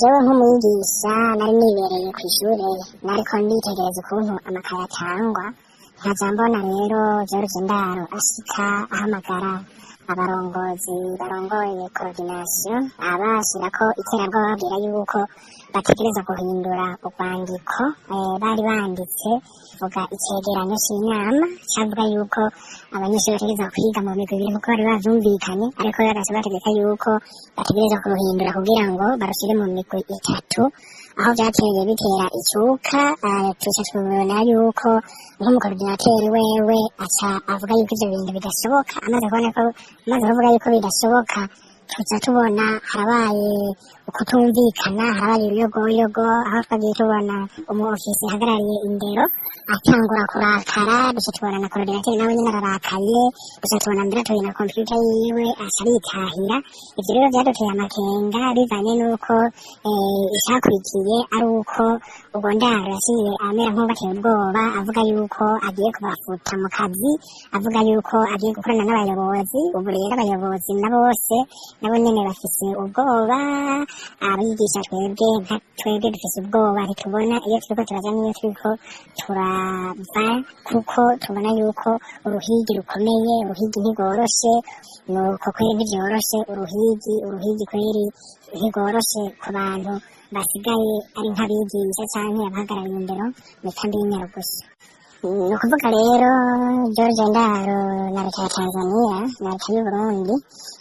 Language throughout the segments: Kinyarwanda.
jewe nk'umwigisha nari nibereye kw'ishure nariko nditegereza ukuntu amakaye atangwa nkaja mbona rero George Ndaro ashika ahamagara abarongozi barongoye coordination abashirako iterabwoba babwira yuko bategereza guhindura urwandiko bari banditse vuga icegeranyo c'inama cavuga yuko abanyeshuri bategereza kwiga mu migwi ibiri kuko bari bavyumvikanye ariko bagaca bategeka yuko bategereza kuruhindura kugira ngo barushire mu migwi itatu aho vyateye bitera icuka eh, tuca tubona yuko nk'umukorodinateri wewe aca avuga yuko ivyo bintu bidashoboka amaze kubona ko amaze kuvuga yuko bidashoboka. Tuza tubona. Harabaye. Ukutumvikana harabaye uruyogoyogo aho twagiye tubona umu ofisi ahagarariye indero atangura kurakara duca tubona na korodinateri nawe nyene ararakaye duca tubona mbere tuye na kompiyuta yiwe aca aritahira ivyo rero vyaduteye amakenga bivanye n'uko icakurikiye ari uko ubwo ndaro yaciye amera nk'ubateye ubwoba avuga yuko agiye kubafuta mu kazi avuga yuko agiye gukorana n'abayobozi ubu rero abayobozi na bose nabo nyene bafise ubwoba abigisha twebwe nka twebwe dufise ubwoba ntitubona iyo turiko turaja n'iyo turiko turava kuko tubona yuko uruhigi rukomeye uruhigi ntigoroshe nuko kweri ntivyoroshe uruhigi uruhigi kweri ntigoroshe ku bantu basigaye ari nk'abigisha canke abahagarariye indero mu kambi y'inyarugusu ukuvuga rero George Ndaro na leta ya Tanzania na leta y'u Burundi.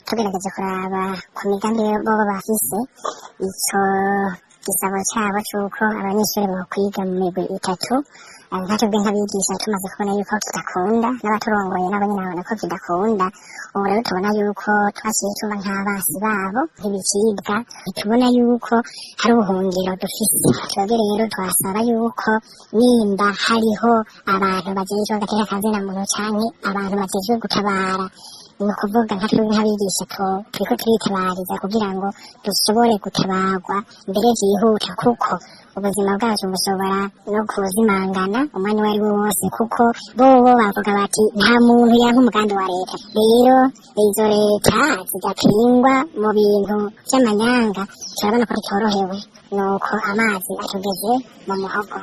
Tugerageza kuraba ku migambi bobo bafise. Ico gisabo cabo c'uko abanyeshuri bokwiga mu migwi itatu. Nka twebwe nk'abigisha tumaze kubona yuko kidakunda n'abaturongoye nabo nyene babona ko kidakunda ubu rero tubona yuko twaciye tuba nk'abasi babo ntibicibwa ntitubona yuko hari ubuhungiro dufise. Twebwe rero twasaba yuko nimba hariho abantu bajejwe agateka kazina muntu canke abantu bajejwe gutabara. Ni ukuvuga nka twebwe nk'abigisha tu- turiko turitabariza kugira ngo dushobore gutabarwa mbere vyihuta kuko ubuzima bwacu bushobora no kuzimangana umwanya uwo ari wo wose kuko bobo bavuga bati nta muntu yanka umugambi wa leta. Rero izo leta zidakingwa mu bintu vy'amanyanga turabona ko tutorohewe nuko amazi atugeze mu muhogo.